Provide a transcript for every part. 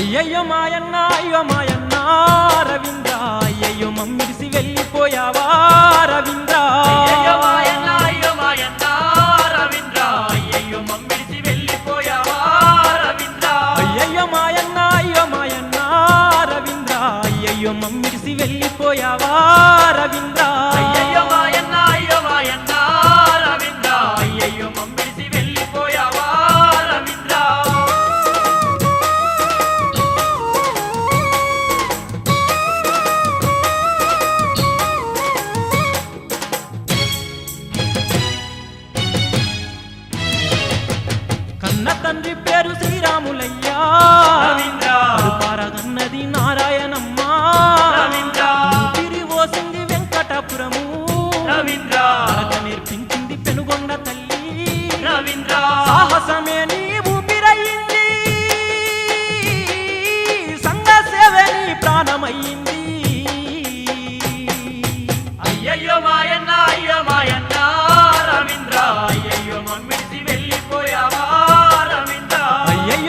అయ్యయ్యో మాయన్న అయ్యో మాయన్న రవీంద్ర అయ్యయ్యో మమ్మిడిసి వెళ్ళిపోయావా రవీంద్ర? అయ్యయ్యో మమ్మిడిసి వెళ్ళిపోయావా రవీంద్ర? అయ్యయ్యో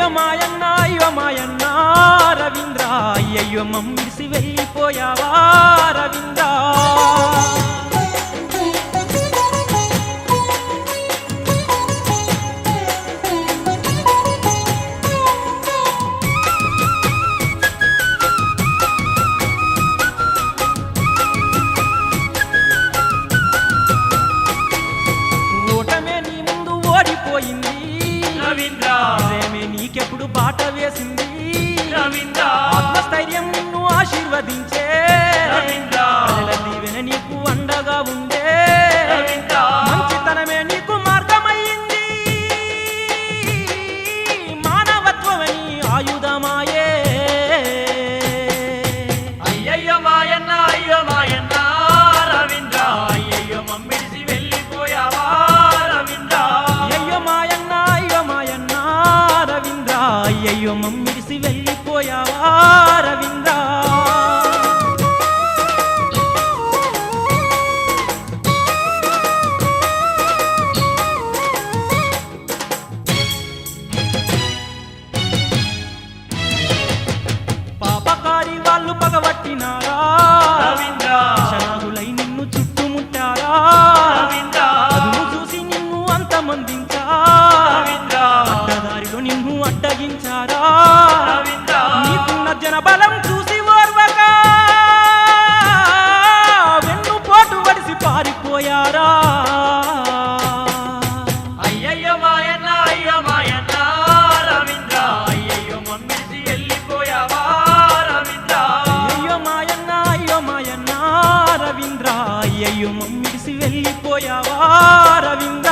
అయ్యో మాయన్న అయ్యో మాయన్న రవీంద్ర అయ్యయ్యో మమ్మిడిసి వెళ్ళిపోయావా రవీంద్ర? రవీంద్ర దేవుడు పాట వేసింది. ఆత్మస్థైర్యం ఆశీర్వదించే. రవీంద్ర. చేసినారా? నీకున్న చూసి ఓర్వక వెన్ను పోటు వడిసి పారిపోయారా? అయ్యో మమ్మిడిసి వెళ్ళిపోయావా రవింద్ర?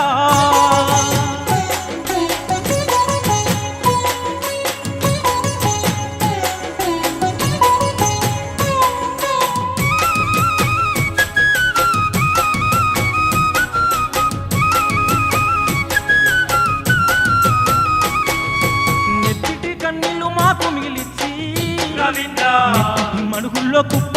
మనుగుల్లో కుప్ప